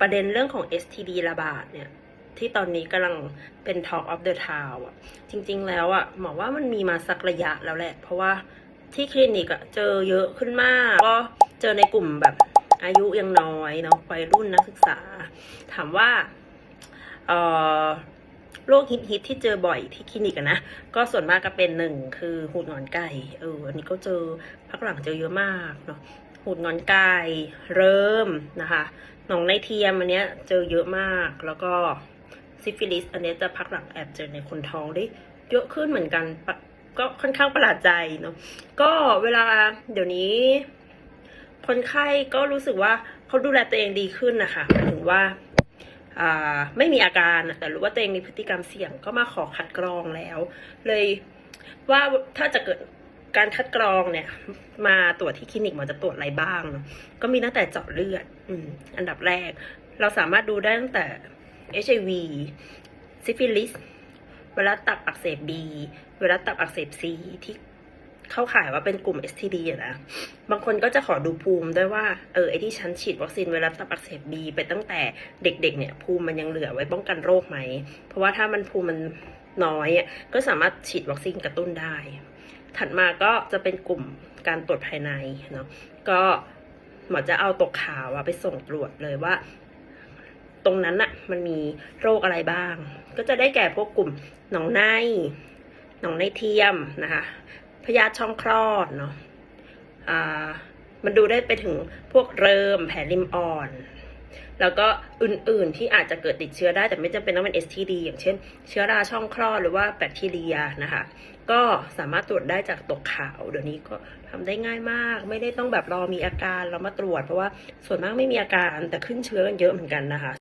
ประเด็นเรื่องของ STD ระบาดเนี่ย ที่ตอนนี้กำลังเป็น Talk of the Town อะ จริง ๆ แล้วอะหมอว่ามันมีมาสักระยะแล้วแหละ เพราะว่าที่คลินิกอะเจอเยอะขึ้นมาก ก็เจอในกลุ่มแบบอายุยังน้อยเนาะวัยรุ่นนักศึกษา ถามว่าเอ่อโรคฮิตฮิตๆที่เจอบ่อยที่คลินิกนะ ก็ส่วนมากก็เป็นหนึ่งคือหูดงอนไก่ เออ อันนี้ก็เจอพักหลังเจอเยอะมากเนาะ ดงอนไก่เริ่มนะคะหนองในเทียมอันเนี้ยเจอเยอะมากแล้วก็ซิฟิลิสอันเนี้ยจะพักหลังแอบเจอในคนท้องได้เยอะขึ้นเหมือนกันก็ค่อนข้างประหลาดใจเนาะก็เวลาเดี๋ยวนี้ คนไข้ก็รู้สึกว่าเขาดูแลตัวเองดีขึ้นนะคะหมายถึงว่าไม่มีอาการแต่รู้ว่าตัวเองมีพฤติกรรมเสี่ยงก็มาขอคัดกรองแล้ว เลยว่าถ้าจะเกิด การคัดกรองเนี่ย มาตรวจที่คลินิกหมอจะตรวจอะไรบ้างเนาะก็มีตั้งแต่เจาะเลือดอ,อันดับแรก เราสามารถดูได้ตั้งแต่ HIV ซิฟิลิสเวลาตับอักเสบ B เวลาตับอักเสบ C ที่เข้าข่ายว่าเป็นกลุ่ม STD อะนะ บางคนก็จะขอดูภูมิด้วยว่า เออ ไอที่ฉันฉีดวัคซีนไวรัสตับอักเสบบีไปตั้งแต่เด็กๆ เนี่ย ภูมิมันยังเหลือไว้ป้องกันโรคไหม เพราะว่าถ้ามันภูมิมันน้อยอะ ก็สามารถฉีดวัคซีนกระตุ้นได้ ถัดมาก็จะเป็นกลุ่มการตรวจภายในเนาะก็หมอจะเอาตกขาวไปส่งตรวจเลยว่า ตรงนั้นอะมันมีโรคอะไรบ้าง ก็จะได้แก่พวกกลุ่มหนองในหนองในเทียมนะคะพยาธิช่องคลอดเนาะอ่ามันดูได้ไปถึงพวกเริมแผลริมอ่อน แล้วก็อื่นๆที่อาจจะเกิดติดเชื้อได้แต่ไม่จำเป็นต้องเป็น STD อย่างเช่น เชื้อราช่องคลอดหรือว่าแบคทีเรียนะคะ ก็สามารถตรวจได้จากตกขาว เดี๋ยวนี้ก็ทำได้ง่ายมาก ไม่ได้ต้องแบบรอมีอาการเรามาตรวจ เพราะว่าส่วนมากไม่มีอาการแต่ขึ้นเชื้อกันเยอะเหมือนกันนะคะ